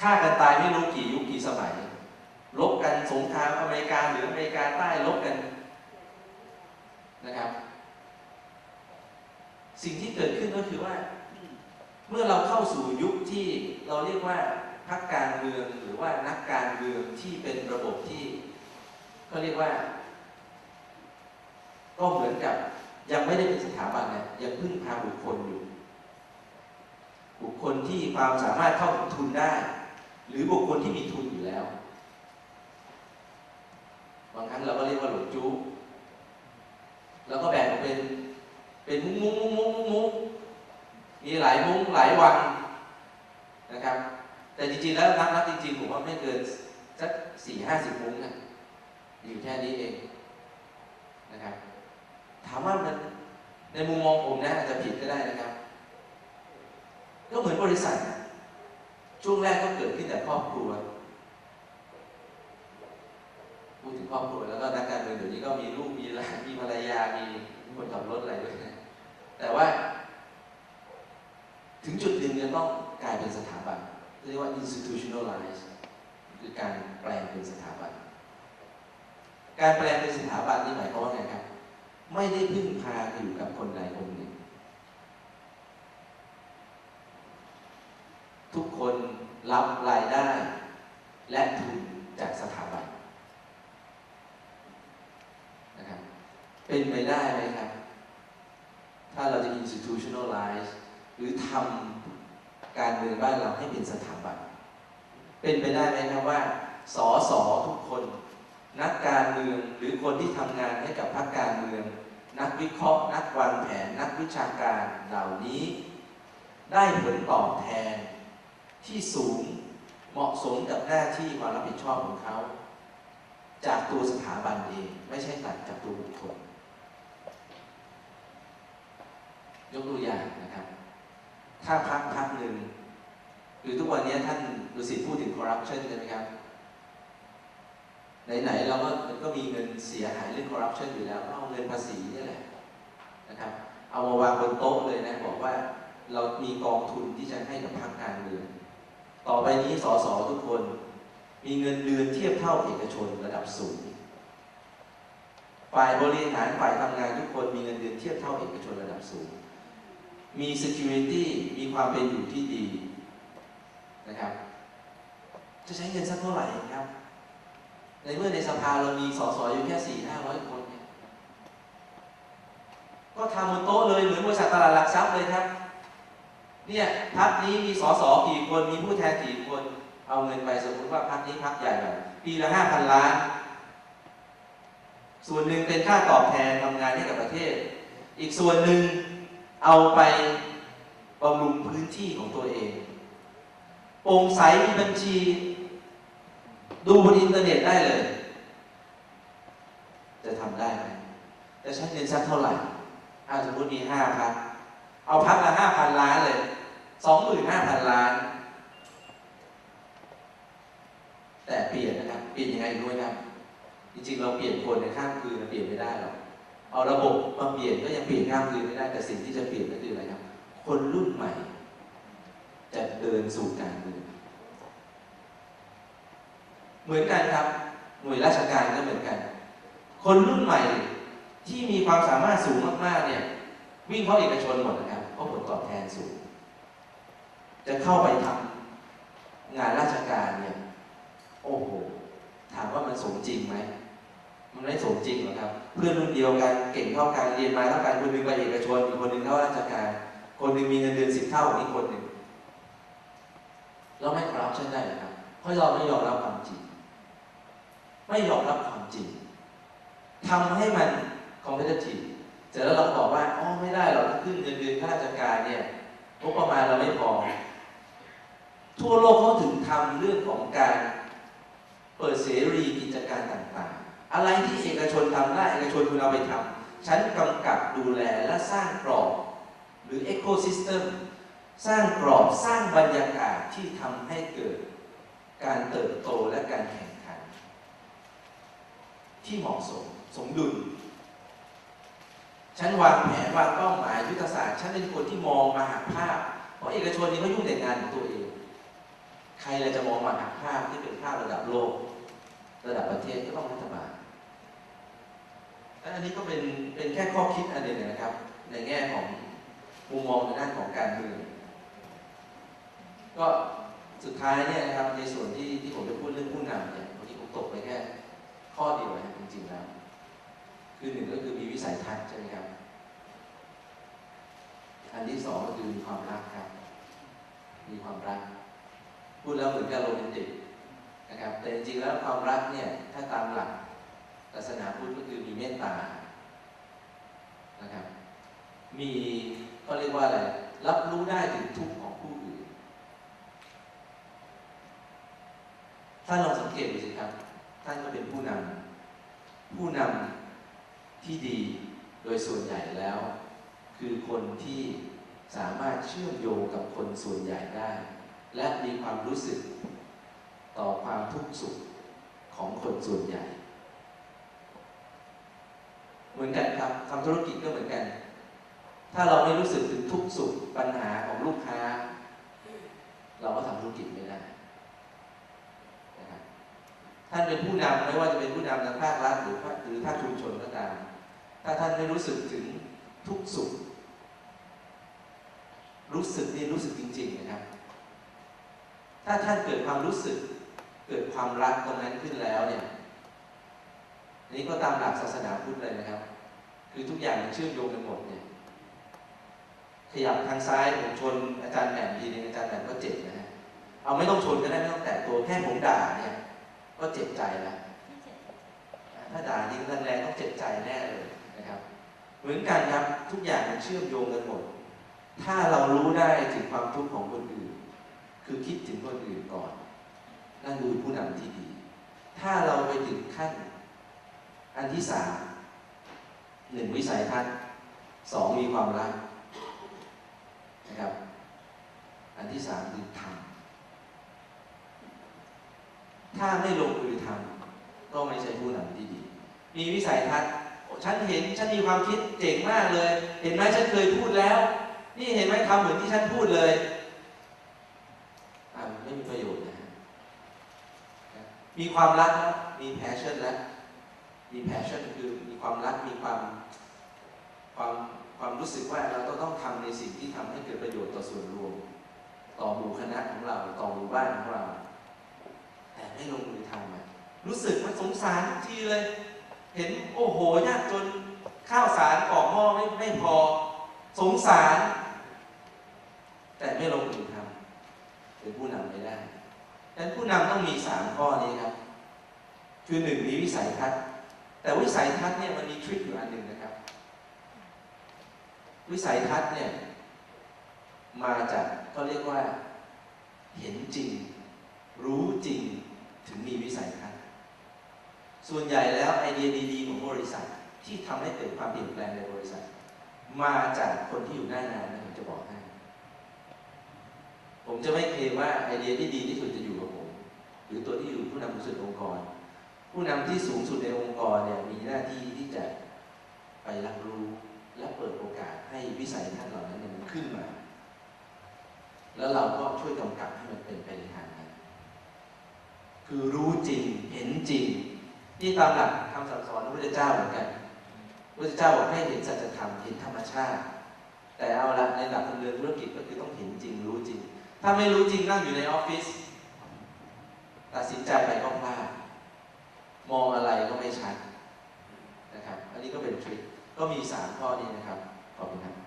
ฆ่ากันตายไม่รู้กี่ยุคกี่สมัยลบกันสงครามอเมริกาหรืออเมริกาใต้ลบกันนะครับ สิ่งที่เกิดขึ้นก็คือว่า เมื่อเราเข้าสู่ยุคที่เราเรียกว่าพรรคการเมืองหรือว่านักการเมืองที่เป็นระบบที่ก็เรียกว่า ก็เหมือนกับยังไม่ได้เป็นสถาบันเนี่ยยังพึ่งพาบุคคลอยู่ บุคคลที่ความสามารถเข้าถึงทุนได้ หรือบุคคลที่มีทุนอยู่แล้ว บางครั้งเราก็เรียกว่าหลงจู้แล้วก็แบ่งออกเป็นเป็นมุ้งมุ้งมุ้งมุ้งมุ้งมุ้งมีหลายมุ้งหลายวังนะครับ แต่จริงๆแล้วนับนับจริงๆผมว่าไม่เกินสักสี่ห้าสิบมุ้งนะอยู่แค่นี้เองนะครับ ถามว่ามันในมุมมองผมนะอาจจะผิดก็ได้นะครับ ก็เหมือนบริษัทนะ ช่วงแรกก็เกิดขึ้นแต่ครอบครัวพูดถึงครอบครัวแล้วก็นักการเมืองเดี๋ยวนี้ก็มีลูกมีหลานมีภรรยามีคนขับรถอะไรด้วยแต่ว่า ถึงจุดหนึ่งจะต้องกลายเป็นสถาบันเรียกว่า institutionalize คือการแปลงเป็นสถาบัน การแปลงเป็นสถาบันนี่หมายความว่าไงครับ ไม่ได้พึ่งพาอยู่กับคนใดคนหนึ่ง ทุกคน รับรายได้ และทุนจากสถาบันนะครับเป็นไปได้ไหมครับ ถ้าเราจะ institutionalize หรือทำการเมืองบ้านเราให้เป็นสถาบัน เป็นไปได้ไหมครับว่าสอสอทุกคน นักการเมืองหรือคนที่ทำงานให้กับพรรคการเมือง นักวิเคราะห์ นักวางแผน นักวิชาการเหล่านี้ ได้ผลตอบแทน ที่สูงเหมาะสมกับหน้าที่ความรับผิดชอบของเขา จากตัวสถาบันเองไม่ใช่ตัดจากตัวบุคคลยกตัวอย่างนะครับ ถ้าพักพักหนึ่งหรือทุกวันนี้ท่านดุสิตพูดถึงคอร์รัปชันใช่ไหมครับ ไหนๆเราก็มันก็มีเงินเสียหายเรื่องคอร์รัปชันอยู่แล้วก็เอาเงินภาษีนี่แหละนะครับ เอามาวางบนโต๊ะเลยนะ บอกว่าเรามีกองทุนที่จะให้กับพรรคการเมือง ต่อไปนี้สสทุกคน มีเงินเดือนเทียบเท่าเอกชนระดับสูงฝ่ายบริหารฝ่ายทำงานทุกคนมีเงินเดือนเทียบเท่าเอกชนระดับสูง มี security มีความเป็นอยู่ที่ดีนะครับ จะใช้เงินสักเท่าไหร่ครับ ในเมื่อในสภาเรามีสสอยู่แค่สี่ห้าร้อยคนเนี่ยก็ทำบนโต๊ะเลยเหมือนบริษัทตลาดหลักทรัพย์เลยครับ เนี่ยพักนี้มีสสกี่คนมีผู้แทนกี่คน เอาเงินไปสมมติว่าพักนี้พักใหญ่หน่อยปีละห้าพันล้าน ส่วนหนึ่งเป็นค่าตอบแทนทำงานให้กับประเทศ อีกส่วนหนึ่งเอาไปบำรุงพื้นที่ของตัวเองโปร่งใสมีบัญชี ดูบนอินเทอร์เน็ตได้เลย จะทำได้ไหมจะใช้เงินสักเท่าไหร่อาสมมติมีห้าพันเอาพักละห้าพันล้าน เลยสองหมื่นห้าพันล้าน แต่เปลี่ยนนะครับ เปลี่ยนยังไงรู้ไหมครับ จริงๆ เราเปลี่ยนคนในข้ามคืนเราเปลี่ยนไม่ได้หรอก เอาระบบมาเปลี่ยนก็ยังเปลี่ยนข้ามคืนไม่ได้ แต่สิ่งที่จะเปลี่ยนก็คืออะไรครับ คนรุ่นใหม่ จะเดินสู่การเมืองเหมือนกันครับ หน่วยราชการก็เหมือนกัน คนรุ่นใหม่ที่มีความสามารถสูงมากๆเนี่ยวิ่งเข้าเอกชนหมดนะครับเพราะผลตอบแทนสูง จะเข้าไปทำงานราชการเนี่ย โอ้โห ถามว่ามันสมจริงไหม มันไม่สมจริงหรอกครับ เพื่อนรุ่นเดียวกันเก่งเท่ากันเรียนมาเท่ากันคนหนึ่งไปเอกชนอีกคนหนึ่งเข้าราชการ คนหนึ่งมีเงินเดือนสิบเท่าอีกคนหนึ่งเราไม่คอร์รัปชันได้หรอครับเพราะเราไม่ยอมรับความจริง ไม่ยอมรับความจริงทำให้มัน competitive เสร็จแล้วเราบอกว่าอ๋อไม่ได้หราขึ้นเงินเดือนข้าราชการเนี่ยงบประมาณเราไม่พอ ทั่วโลกเขาถึงทำเรื่องของการเปิดเสรีกิจการต่างๆ อะไรที่เอกชนทำได้เอกชนคุณเอาไปทำฉันกำกับดูแลและสร้างกรอบ หรือ ecosystem สร้างกรอบสร้างบรรยากาศที่ทำให้เกิดการเติบโตและการแข่งขัน ที่เหมาะสมสมดุล ฉันวางแผนวางเป้าหมายยุทธศาสตร์ ฉันเป็นคนที่มองมาหาภาพ เพราะเอกชนนี่เขายุ่งแต่งานของตัวเอง ใครเลยจะมองมาหาภาพที่เป็นภาพระดับโลก ระดับประเทศก็ต้องรัฐบาลและอันนี้ก็เป็นเป็นแค่ข้อคิดอันหนึ่งนะครับ ในแง่ของมุมมองในด้านของการเมืองก็สุดท้ายเนี่ยนะครับในส่วนที่ที่ผมจะพูดเรื่องผู้นำเนี่ยวันนี้ผมตกไปแค่ข้อเดียวนะจริงๆแล้ว คือหนึ่งก็คือมีวิสัยทัศน์ใช่ไหมครับ อันที่สองก็คือมีความรัก พูดแล้วเหมือนกับโรแมนติกนะครับแต่จริงๆแล้วความรักเนี่ยถ้าตามหลักศาสนาพุทธก็คือมีเมตตานะครับมีก็เรียกว่าอะไรรับรู้ได้ถึงทุกข์ของผู้อื่นท่านลองสังเกตดูสิครับ ท่านก็เป็นผู้นำผู้นำที่ดีโดยส่วนใหญ่แล้ว คือคนที่สามารถเชื่อมโยงกับคนส่วนใหญ่ได้ และมีความรู้สึกต่อความทุกข์สุขของคนส่วนใหญ่ เหมือนกันครับทำธุรกิจก็เหมือนกัน ถ้าเราไม่รู้สึกถึงทุกข์สุขปัญหาของลูกค้า เราก็ทำธุรกิจไม่ได้นะครับท่านเป็นผู้นำไม่ว่าจะเป็นผู้นำทางภาครัฐหรือหรือภาคชุมชนก็ตาม ถ้าท่านไม่รู้สึกถึงทุกข์สุข รู้สึกนี่รู้สึกจริง ๆ นะครับ ถ้าท่านเกิดความรู้สึก เกิดความรักตรงนั้นขึ้นแล้วเนี่ยนี่ก็ตามหลักศาสนาพุทธเลยนะครับ คือทุกอย่างมันเชื่อมโยงกันหมดเนี่ยขยับทางซ้ายผมชนอาจารย์แหม่มทีนึงอาจารย์แหม่มก็เจ็บนะฮะเอาไม่ต้องชนก็ได้ไม่ต้องแตะตัวแค่ผมด่าเนี่ยก็เจ็บใจแล้วถ้าด่านี้แรงๆต้องเจ็บใจแน่เลยนะครับ เหมือนกันครับทุกอย่างมันเชื่อมโยงกันหมด ถ้าเรารู้ได้ถึงความทุกข์ของคนอื่น คือคิดถึงคนอื่นก่อน นั่นคือผู้นำที่ดี ถ้าเราไปถึงขั้น อันที่สามหนึ่งวิสัยทัศน์สองมีความรักนะครับ อันที่สามคือทำถ้าไม่ลงมือทำก็ไม่ใช่ผู้นำที่ดี มีวิสัยทัศน์ฉันเห็นฉันมีความคิดเจ๋งมากเลย เห็นไหมฉันเคยพูดแล้ว นี่เห็นไหมทำเหมือนที่ฉันพูดเลย ไม่มีประโยชน์นะฮะมีความรักแล้วมี passion แล้วมี passion คือมีความรักมีความความความรู้สึกว่าเราต้องต้องทำในสิ่งที่ทำให้เกิดประโยชน์ต่อส่วนรวม ต่อหมู่คณะของเราต่อหมู่บ้านของเรา แต่ไม่ลงมือทำอะรู้สึกมันสงสารทีเลย เห็นโอ้โหยากจนข้าวสารออกหม้อไม่ไม่พอ สงสาร แต่ไม่ลงมือ เป็นผู้นำไม่ได้ดังนั้นผู้นำต้องมีสามข้อนี้ครับ คือหนึ่งมีวิสัยทัศน์ แต่วิสัยทัศน์เนี่ยมันมีทริคอยู่อันหนึ่งนะครับ วิสัยทัศน์เนี่ยมาจากเขาเรียกว่าเห็นจริง รู้จริงถึงมีวิสัยทัศน์ ส่วนใหญ่แล้วไอเดียดีๆของบริษัทที่ทำให้เกิดความเปลี่ยนแปลงในบริษัท มาจากคนที่อยู่หน้างานนะผมจะบอกให้ ผมจะไม่เคลมว่าไอเดียที่ดีที่สุดจะอยู่กับผม หรือตัวที่อยู่ผู้นำสูงสุดองค์กร ผู้นำที่สูงสุดในองค์กรเนี่ยมีหน้าที่ที่จะไปรับรู้และเปิดโอกาสให้วิสัยทัศน์เหล่านั้นมันขึ้นมา แล้วเราก็ช่วยกำกับให้มันเป็นไปในทางนั้น คือรู้จริงเห็นจริง ที่ตามหลักคำสั่งสอนของพระพุทธเจ้าเหมือนกันพระพุทธเจ้าบอกให้เห็นสัจธรรมเห็นธรรมชาติ แต่เอาละในหลักดำเนินธุรกิจก็คือต้องเห็นจริงรู้จริง ถ้าไม่รู้จริงนั่งอยู่ในออฟฟิศตัดสินใจไปก็พลาดมองอะไรก็ไม่ชัดนะครับ อันนี้ก็เป็นทริคก็มีสามข้อนี้นะครับ ขอบคุณครับ